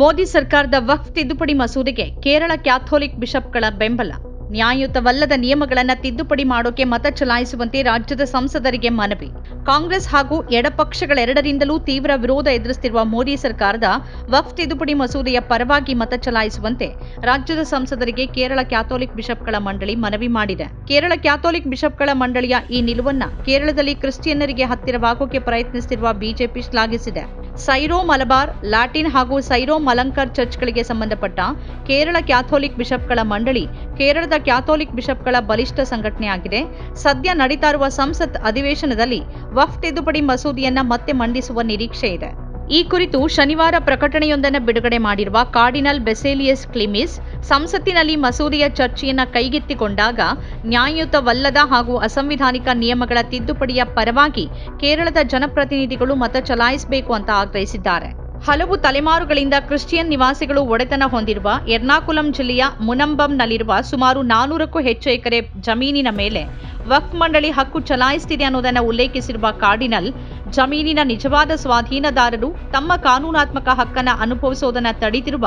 ಮೋದಿ ಸರ್ಕಾರದ ವಕ್ಫ್ ತಿದ್ದುಪಡಿ ಮಸೂದೆಗೆ ಕೇರಳ ಕ್ಯಾಥೋಲಿಕ್ ಬಿಷಪ್ಗಳ ಬೆಂಬಲ. ನ್ಯಾಯಯುತವಲ್ಲದ ನಿಯಮಗಳನ್ನು ತಿದ್ದುಪಡಿ ಮಾಡೋಕೆ ಮತ ಚಲಾಯಿಸುವಂತೆ ರಾಜ್ಯದ ಸಂಸದರಿಗೆ ಮನವಿ. ಕಾಂಗ್ರೆಸ್ ಹಾಗೂ ಎಡಪಕ್ಷಗಳೆರಡರಿಂದಲೂ ತೀವ್ರ ವಿರೋಧ ಎದುರಿಸುತ್ತಿರುವ ಮೋದಿ ಸರ್ಕಾರದ ವಕ್ಫ್ ತಿದ್ದುಪಡಿ ಮಸೂದೆಯ ಪರವಾಗಿ ಮತ ಚಲಾಯಿಸುವಂತೆ ರಾಜ್ಯದ ಸಂಸದರಿಗೆ ಕೇರಳ ಕ್ಯಾಥೋಲಿಕ್ ಬಿಷಪ್ಗಳ ಮಂಡಳಿ ಮನವಿ ಮಾಡಿದೆ. ಕೇರಳ ಕ್ಯಾಥೋಲಿಕ್ ಬಿಷಪ್ಗಳ ಮಂಡಳಿಯ ಈ ನಿಲುವನ್ನ ಕೇರಳದಲ್ಲಿ ಕ್ರಿಶ್ಚಿಯನ್ನರಿಗೆ ಹತ್ತಿರವಾಗೋಕೆ ಪ್ರಯತ್ನಿಸುತ್ತಿರುವ ಬಿಜೆಪಿ ಶ್ಲಾಘಿಸಿದೆ. ಸೈರೋ ಮಲಬಾರ್, ಲ್ಯಾಟಿನ್ ಹಾಗೂ ಸೈರೋ ಮಲಂಕರ್ ಚರ್ಚ್ಗಳಿಗೆ ಸಂಬಂಧಪಟ್ಟ ಕೇರಳ ಕ್ಯಾಥೋಲಿಕ್ ಬಿಷಪ್ಗಳ ಮಂಡಳಿ, ಕೇರಳದ ಕ್ಯಾಥೋಲಿಕ್ ಬಿಷಪ್ಗಳ ಬಲಿಷ್ಠ ಸಂಘಟನೆಯಾಗಿದೆ. ಸದ್ಯ ನಡೀತಾ ಇರುವ ಸಂಸತ್ ಅಧಿವೇಶನದಲ್ಲಿ ವಫ್ ತಿದ್ದುಪಡಿ ಮಸೂದೆಯನ್ನ ಮತ್ತೆ ಮಂಡಿಸುವ ನಿರೀಕ್ಷೆ ಇದೆ. ಈ ಕುರಿತು ಶನಿವಾರ ಪ್ರಕಟಣೆಯೊಂದನ್ನು ಬಿಡುಗಡೆ ಮಾಡಿರುವ ಕಾರ್ಡಿನಲ್ ಬೆಸೇಲಿಯಸ್ ಕ್ಲಿಮಿಸ್, ಸಂಸತ್ತಿನಲ್ಲಿ ಮಸೂದೆಯ ಚರ್ಚೆಯನ್ನು ಕೈಗೆತ್ತಿಕೊಂಡಾಗ ನ್ಯಾಯಯುತವಲ್ಲದ ಹಾಗೂ ಅಸಂವಿಧಾನಿಕ ನಿಯಮಗಳ ತಿದ್ದುಪಡಿಯ ಪರವಾಗಿ ಕೇರಳದ ಜನಪ್ರತಿನಿಧಿಗಳು ಮತ ಚಲಾಯಿಸಬೇಕು ಅಂತ ಆಗ್ರಹಿಸಿದ್ದಾರೆ. ಹಲವು ತಲೆಮಾರುಗಳಿಂದ ಕ್ರಿಶ್ಚಿಯನ್ ನಿವಾಸಿಗಳು ಒಡೆತನ ಹೊಂದಿರುವ ಎರ್ನಾಕುಲಂ ಜಿಲ್ಲೆಯ ಮುನಂಬಂನಲ್ಲಿರುವ ಸುಮಾರು ನಾನೂರಕ್ಕೂ ಹೆಚ್ಚು ಎಕರೆ ಜಮೀನಿನ ಮೇಲೆ ವಕ್ಫ್ ಮಂಡಳಿ ಹಕ್ಕು ಚಲಾಯಿಸುತ್ತಿದೆ ಅನ್ನೋದನ್ನು ಉಲ್ಲೇಖಿಸಿರುವ ಕಾರ್ಡಿನಲ್ ಜಮೀನಿನ ನಿಜವಾದ ಸ್ವಾಧೀನದಾರರು ತಮ್ಮ ಕಾನೂನಾತ್ಮಕ ಹಕ್ಕನ್ನು ಅನುಭವಿಸುವುದನ್ನು ತಡೆದಿರುವ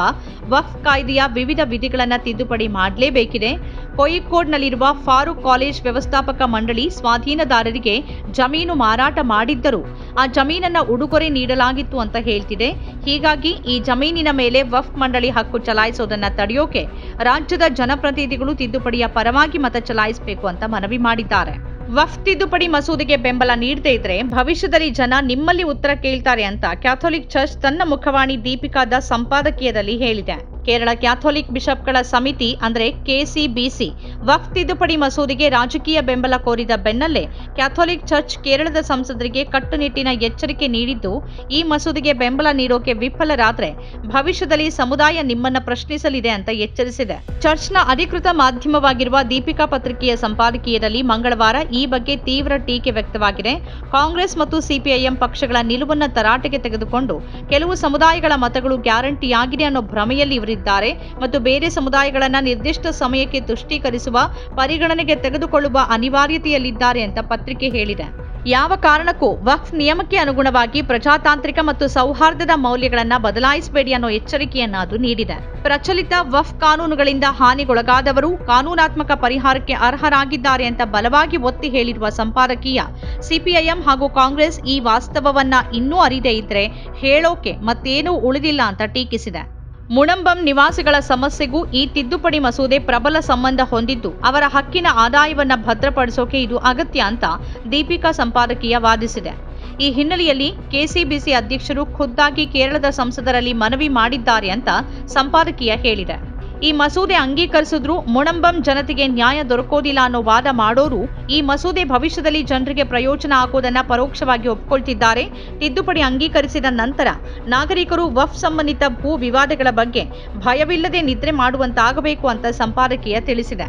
ವಫ್ ಕಾಯ್ದೆಯ ವಿವಿಧ ವಿಧಿಗಳನ್ನು ತಿದ್ದುಪಡಿ ಮಾಡಲೇಬೇಕಿದೆ. ಕೋಯಿಕೋಡ್ನಲ್ಲಿರುವ ಫಾರೂಕ್ ಕಾಲೇಜ್ ವ್ಯವಸ್ಥಾಪಕ ಮಂಡಳಿ ಸ್ವಾಧೀನದಾರರಿಗೆ ಜಮೀನು ಮಾರಾಟ ಮಾಡಿದ್ದರೂ. ಆ ಜಮೀನನ್ನು ಉಡುಗೊರೆ ನೀಡಲಾಗಿತ್ತು ಅಂತ ಹೇಳ್ತಿದೆ. ಹೀಗಾಗಿ ಈ ಜಮೀನಿನ ಮೇಲೆ ವಫ್ ಮಂಡಳಿ ಹಕ್ಕು ಚಲಾಯಿಸೋದನ್ನ ತಡೆಯೋಕೆ ರಾಜ್ಯದ ಜನಪ್ರತಿನಿಧಿಗಳು ತಿದ್ದುಪಡಿಯ ಪರವಾಗಿ ಮತ ಚಲಾಯಿಸಬೇಕು ಅಂತ ಮನವಿ ಮಾಡಿದ್ದಾರೆ. ವಫ್ ತಿದ್ದುಪಡಿ ಮಸೂದೆಗೆ ಬೆಂಬಲ ನೀಡದೇ ಇದ್ರೆ ಭವಿಷ್ಯದಲ್ಲಿ ಜನ ನಿಮ್ಮಲ್ಲಿ ಉತ್ತರ ಕೇಳ್ತಾರೆ ಅಂತ ಕ್ಯಾಥೋಲಿಕ್ ಚರ್ಚ್ ತನ್ನ ಮುಖವಾಣಿ ದೀಪಿಕಾದ ಸಂಪಾದಕೀಯದಲ್ಲಿ ಹೇಳಿದೆ. ಕೇರಳ ಕ್ಯಾಥೋಲಿಕ್ ಬಿಷಪ್ಗಳ ಸಮಿತಿ, ಅಂದ್ರೆ ಕೆಸಿಬಿಸಿ ವಕ್ ತಿದ್ದುಪಡಿ ಮಸೂದೆಗೆ ರಾಜಕೀಯ ಬೆಂಬಲ ಕೋರಿದ ಬೆನ್ನಲ್ಲೇ ಕ್ಯಾಥೋಲಿಕ್ ಚರ್ಚ್ ಕೇರಳದ ಸಂಸದರಿಗೆ ಕಟ್ಟುನಿಟ್ಟಿನ ಎಚ್ಚರಿಕೆ ನೀಡಿದ್ದು, ಈ ಮಸೂದೆಗೆ ಬೆಂಬಲ ನೀಡೋಕೆ ವಿಫಲರಾದರೆ ಭವಿಷ್ಯದಲ್ಲಿ ಸಮುದಾಯ ನಿಮ್ಮನ್ನ ಪ್ರಶ್ನಿಸಲಿದೆ ಅಂತ ಎಚ್ಚರಿಸಿದೆ. ಚರ್ಚ್ನ ಅಧಿಕೃತ ಮಾಧ್ಯಮವಾಗಿರುವ ದೀಪಿಕಾ ಪತ್ರಿಕೆಯ ಸಂಪಾದಕೀಯದಲ್ಲಿ ಮಂಗಳವಾರ ಈ ಬಗ್ಗೆ ತೀವ್ರ ಟೀಕೆ ವ್ಯಕ್ತವಾಗಿದೆ. ಕಾಂಗ್ರೆಸ್ ಮತ್ತು ಸಿಪಿಐಎಂ ಪಕ್ಷಗಳ ನಿಲುವನ್ನ ತರಾಟೆಗೆ ತೆಗೆದುಕೊಂಡು, ಕೆಲವು ಸಮುದಾಯಗಳ ಮತಗಳು ಗ್ಯಾರಂಟಿಯಾಗಿದೆ ಅನ್ನೋ ಭ್ರಮೆಯಲ್ಲಿ ಇವರಿದ್ದಾರೆ ಮತ್ತು ಬೇರೆ ಸಮುದಾಯಗಳನ್ನ ನಿರ್ದಿಷ್ಟ ಸಮಯಕ್ಕೆ ತುಷ್ಟೀಕರಿಸುವ, ಪರಿಗಣನೆಗೆ ತೆಗೆದುಕೊಳ್ಳುವ ಅನಿವಾರ್ಯತೆಯಲ್ಲಿದ್ದಾರೆ ಅಂತ ಪತ್ರಿಕೆ ಹೇಳಿದೆ. ಯಾವ ಕಾರಣಕ್ಕೂ ವಕ್ಫ್ ನಿಯಮಕ್ಕೆ ಅನುಗುಣವಾಗಿ ಪ್ರಜಾತಾಂತ್ರಿಕ ಮತ್ತು ಸೌಹಾರ್ದದ ಮೌಲ್ಯಗಳನ್ನ ಬದಲಾಯಿಸಬೇಡಿ ಅನ್ನೋ ಎಚ್ಚರಿಕೆಯನ್ನ ಅದು ನೀಡಿದೆ. ಪ್ರಚಲಿತ ವಫ್ ಕಾನೂನುಗಳಿಂದ ಹಾನಿಗೊಳಗಾದವರು ಕಾನೂನಾತ್ಮಕ ಪರಿಹಾರಕ್ಕೆ ಅರ್ಹರಾಗಿದ್ದಾರೆ ಅಂತ ಬಲವಾಗಿ ಒತ್ತಿ ಹೇಳಿರುವ ಸಂಪಾದಕೀಯ ಸಿಪಿಐಎಂ ಹಾಗೂ ಕಾಂಗ್ರೆಸ್ ಈ ವಾಸ್ತವವನ್ನ ಇನ್ನೂ ಅರಿದೇ ಇದ್ರೆ ಹೇಳೋಕೆ ಮತ್ತೇನೂ ಉಳಿದಿಲ್ಲ ಅಂತ ಟೀಕಿಸಿದೆ. ಮುಣಂಬಂ ನಿವಾಸಿಗಳ ಸಮಸ್ಯೆಗೂ ಈ ತಿದ್ದುಪಡಿ ಮಸೂದೆ ಪ್ರಬಲ ಸಂಬಂಧ ಹೊಂದಿದ್ದು, ಅವರ ಹಕ್ಕಿನ ಆದಾಯವನ್ನು ಭದ್ರಪಡಿಸೋಕೆ ಇದು ಅಗತ್ಯ ಅಂತ ದೀಪಿಕಾ ಸಂಪಾದಕೀಯ ವಾದಿಸಿದೆ. ಈ ಹಿನ್ನೆಲೆಯಲ್ಲಿ ಕೆಸಿಬಿಸಿ ಅಧ್ಯಕ್ಷರು ಖುದ್ದಾಗಿ ಕೇರಳದ ಸಂಸದರಲ್ಲಿ ಮನವಿ ಮಾಡಿದ್ದಾರೆ ಅಂತ ಸಂಪಾದಕೀಯ ಹೇಳಿದೆ. ಈ ಮಸೂದೆ ಅಂಗೀಕರಿಸಿದ್ರೂ ಮೊಣಂಬಂ ಜನತೆಗೆ ನ್ಯಾಯ ದೊರಕೋದಿಲ್ಲ ಅನ್ನೋ ವಾದ ಮಾಡೋರು ಈ ಮಸೂದೆ ಭವಿಷ್ಯದಲ್ಲಿ ಜನರಿಗೆ ಪ್ರಯೋಜನ ಆಗೋದನ್ನ ಪರೋಕ್ಷವಾಗಿ ಒಪ್ಕೊಳ್ತಿದ್ದಾರೆ. ತಿದ್ದುಪಡಿ ಅಂಗೀಕರಿಸಿದ ನಂತರ ನಾಗರಿಕರು ವಫ್ ಸಂಬಂಧಿತ ಭೂ ವಿವಾದಗಳ ಬಗ್ಗೆ ಭಯವಿಲ್ಲದೆ ನಿದ್ರೆ ಮಾಡುವಂತಾಗಬೇಕು ಅಂತ ಸಂಪಾದಕೀಯ ತಿಳಿಸಿದೆ.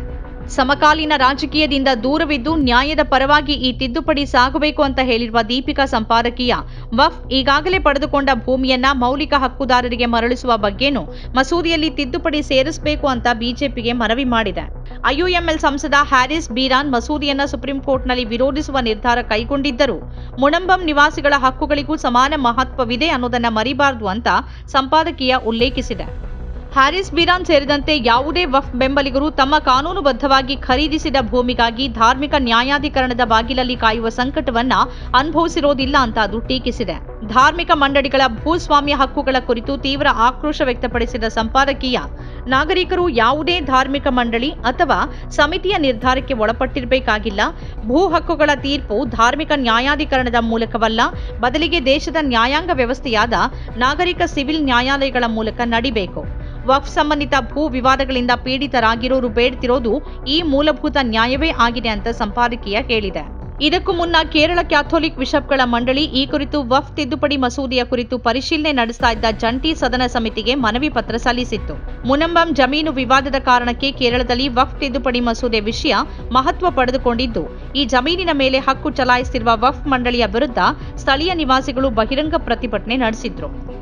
ಸಮಕಾಲೀನ ರಾಜಕೀಯದಿಂದ ದೂರವಿದ್ದು ನ್ಯಾಯದ ಪರವಾಗಿ ಈ ತಿದ್ದುಪಡಿ ಸಾಗಬೇಕು ಅಂತ ಹೇಳಿರುವ ದೀಪಿಕಾ ಸಂಪಾದಕೀಯ ವಫ್ ಈಗಾಗಲೇ ಪಡೆದುಕೊಂಡ ಭೂಮಿಯನ್ನ ಮೌಲಿಕ ಹಕ್ಕುದಾರರಿಗೆ ಮರಳಿಸುವ ಬಗ್ಗೆನೂ ಮಸೂದೆಯಲ್ಲಿ ತಿದ್ದುಪಡಿ ಸೇರಿಸಬೇಕು ಅಂತ ಬಿಜೆಪಿಗೆ ಮನವಿ ಮಾಡಿದೆ. ಐಯುಎಂಎಲ್ ಸಂಸದ ಹ್ಯಾರಿಸ್ ಬೀರಾನ್ ಮಸೂದೆಯನ್ನ ಸುಪ್ರೀಂ ಕೋರ್ಟ್ನಲ್ಲಿ ವಿರೋಧಿಸುವ ನಿರ್ಧಾರ ಕೈಗೊಂಡಿದ್ದರು. ಮುಣಂಬಂ ನಿವಾಸಿಗಳ ಹಕ್ಕುಗಳಿಗೂ ಸಮಾನ ಮಹತ್ವವಿದೆ ಅನ್ನೋದನ್ನ ಮರಿಬಾರದು ಅಂತ ಸಂಪಾದಕೀಯ ಉಲ್ಲೇಖಿಸಿದೆ. ಹ್ಯಾರಿಸ್ ಬಿರಾನ್ ಸೇರಿದಂತೆ ಯಾವುದೇ ವಫ್ ಬೆಂಬಲಿಗರು ತಮ್ಮ ಕಾನೂನುಬದ್ಧವಾಗಿ ಖರೀದಿಸಿದ ಭೂಮಿಗಾಗಿ ಧಾರ್ಮಿಕ ನ್ಯಾಯಾಧಿಕರಣದ ಬಾಗಿಲಲ್ಲಿ ಕಾಯುವ ಸಂಕಟವನ್ನ ಅನುಭವಿಸಿರೋದಿಲ್ಲ ಅಂತ ಅದು ಟೀಕಿಸಿದೆ. ಧಾರ್ಮಿಕ ಮಂಡಳಿಗಳ ಭೂಸ್ವಾಮ್ಯ ಹಕ್ಕುಗಳ ಕುರಿತು ತೀವ್ರ ಆಕ್ರೋಶ ವ್ಯಕ್ತಪಡಿಸಿದ ಸಂಪಾದಕೀಯ ನಾಗರಿಕರು ಯಾವುದೇ ಧಾರ್ಮಿಕ ಮಂಡಳಿ ಅಥವಾ ಸಮಿತಿಯ ನಿರ್ಧಾರಕ್ಕೆ ಒಳಪಟ್ಟಿರಬೇಕಾಗಿಲ್ಲ. ಭೂ ಹಕ್ಕುಗಳ ತೀರ್ಪು ಧಾರ್ಮಿಕ ನ್ಯಾಯಾಧಿಕರಣದ ಮೂಲಕವಲ್ಲ, ಬದಲಿಗೆ ದೇಶದ ನ್ಯಾಯಾಂಗ ವ್ಯವಸ್ಥೆಯಾದ ನಾಗರಿಕ ಸಿವಿಲ್ ನ್ಯಾಯಾಲಯಗಳ ಮೂಲಕ ನಡಿಬೇಕು. ವಫ್ ಸಂಬಂಧಿತ ಭೂ ವಿವಾದಗಳಿಂದ ಪೀಡಿತರಾಗಿರೋರು ಬೇಡ್ತಿರೋದು ಈ ಮೂಲಭೂತ ನ್ಯಾಯವೇ ಆಗಿದೆ ಅಂತ ಸಂಪಾದಕೀಯ ಹೇಳಿದೆ. ಇದಕ್ಕೂ ಮುನ್ನ ಕೇರಳ ಕ್ಯಾಥೋಲಿಕ್ ಬಿಷಪ್ಗಳ ಮಂಡಳಿ ಈ ಕುರಿತು ವಫ್ ತಿದ್ದುಪಡಿ ಮಸೂದೆಯ ಕುರಿತು ಪರಿಶೀಲನೆ ನಡೆಸ್ತಾ ಇದ್ದ ಜಂಟಿ ಸದನ ಸಮಿತಿಗೆ ಮನವಿ ಪತ್ರ ಸಲ್ಲಿಸಿತ್ತು. ಮುನಂಬಂ ಜಮೀನು ವಿವಾದದ ಕಾರಣಕ್ಕೆ ಕೇರಳದಲ್ಲಿ ವಫ್ ತಿದ್ದುಪಡಿ ಮಸೂದೆ ವಿಷಯ ಮಹತ್ವ ಪಡೆದುಕೊಂಡಿದ್ದು, ಈ ಜಮೀನಿನ ಮೇಲೆ ಹಕ್ಕು ಚಲಾಯಿಸುತ್ತಿರುವ ವಫ್ ಮಂಡಳಿಯ ವಿರುದ್ಧ ಸ್ಥಳೀಯ ನಿವಾಸಿಗಳು ಬಹಿರಂಗ ಪ್ರತಿಭಟನೆ ನಡೆಸಿದ್ರು.